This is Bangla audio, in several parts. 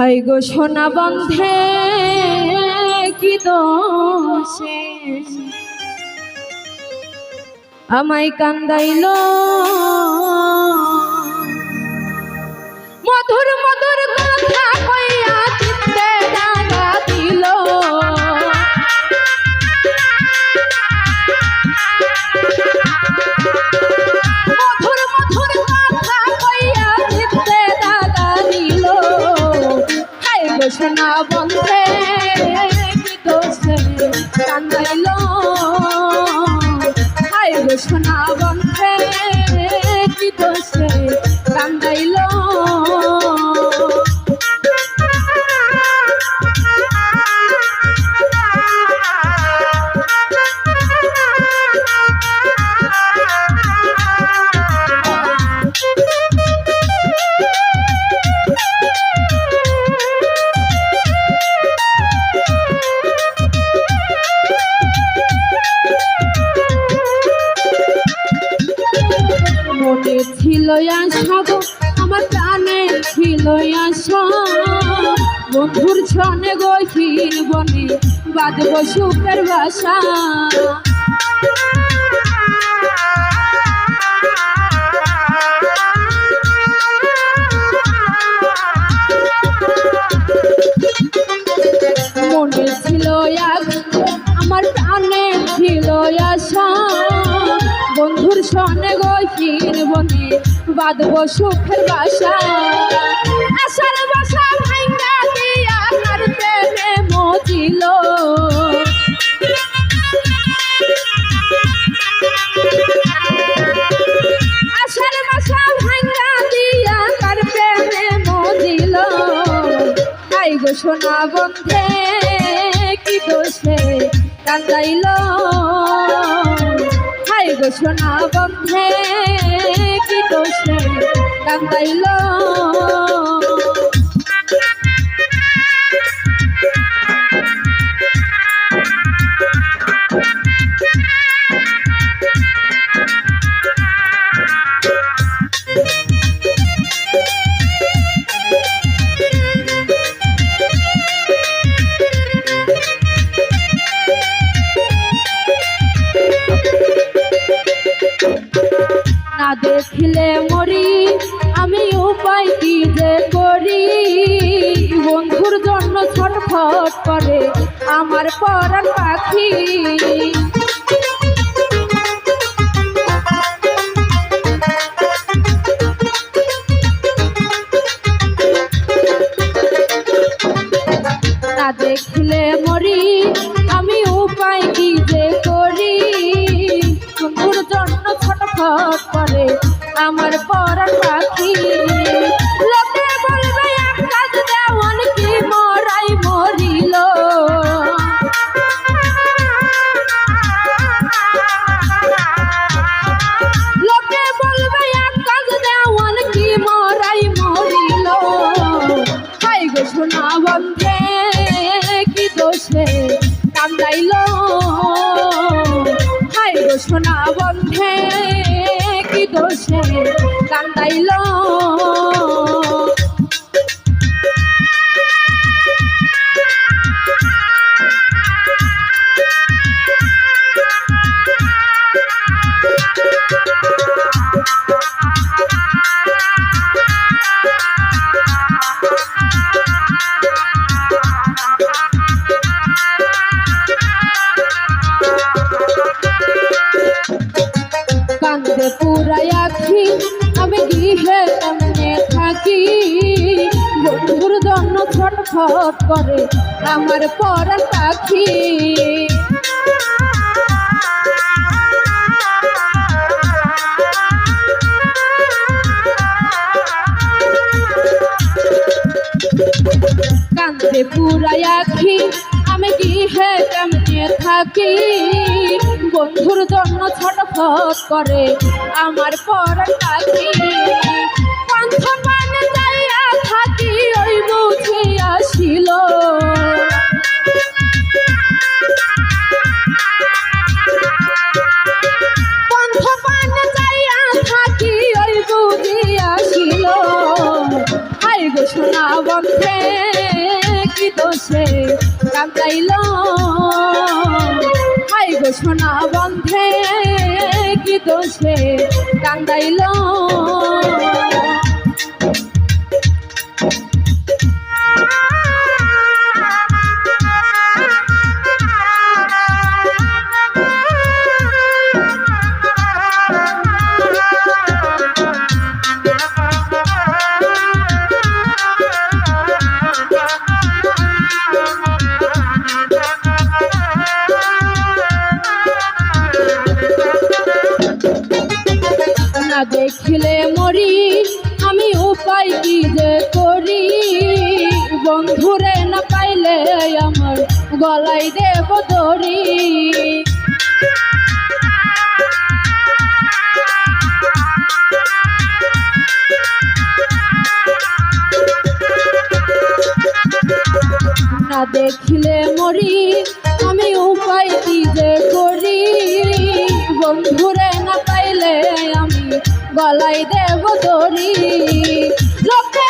হাই গো সোনা বন্ধে কি দোষে? আমায় কান্দাইল। মধুর মধুর সোনা বন্ধে কি দোষে? কান্দাইল। হাই সোনা বন্ধে কি দোষে? ছিল আশা বন্ধুর ছনে গভীর বনে বাঁধব সুখের বাসা। বাঁধব সুখের বাসা। আশার বাসা ভাঙ্গা দিয়া তার প্রেমে মজিল। আশার বাসা ভাঙ্গা দিয়া তার প্রেমে মজিল। আই গো সোনা বন্ধে, কি দোষে কান্দাইল? হাই গো সোনা বন্ধে কান্দাইল না দেখিলে মরি, আমি উপায় কি যে করি? বন্ধুর জন্য ছটফট করে আমার পরার পাখি। ছটফট করে আমার পরাণ পাখি। লোকে বলবে কাজ দেওয়ান কি? মরাই মরিল। লোকে বলবে কাজ দেওয়ান কি? মরাই মরিল। হাই গো সোনা বন্ধে, কি দোষে কান্দাইল। হাই গো সোনা বন্ধে কান্দাইল কান্দে করে আমার পরাণ পাখি। কান্দে পুরাই আখি, আমি গৃহে কেমনে থাকি। বন্ধুর জন্য ছটফট করে আমার পরাণ পাখি। হলো। সোনা বন্ধে কি দোষে কান্দাইল হাই গো সোনা বন্ধে কি দোষে কান্দাইল বন্ধুরে না পাইলে আমার গলাই দেব দড়ি। না দেখিলে মরি, আমি উপায় দিবে করি? বন্ধুরে না পাইলে আমি গলাই দেব দড়ি। লোকে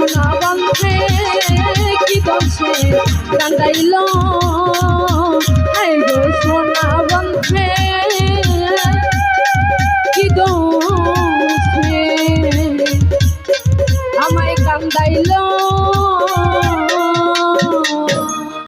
সোনা বন্ধে কি বলছে? কান্দাইল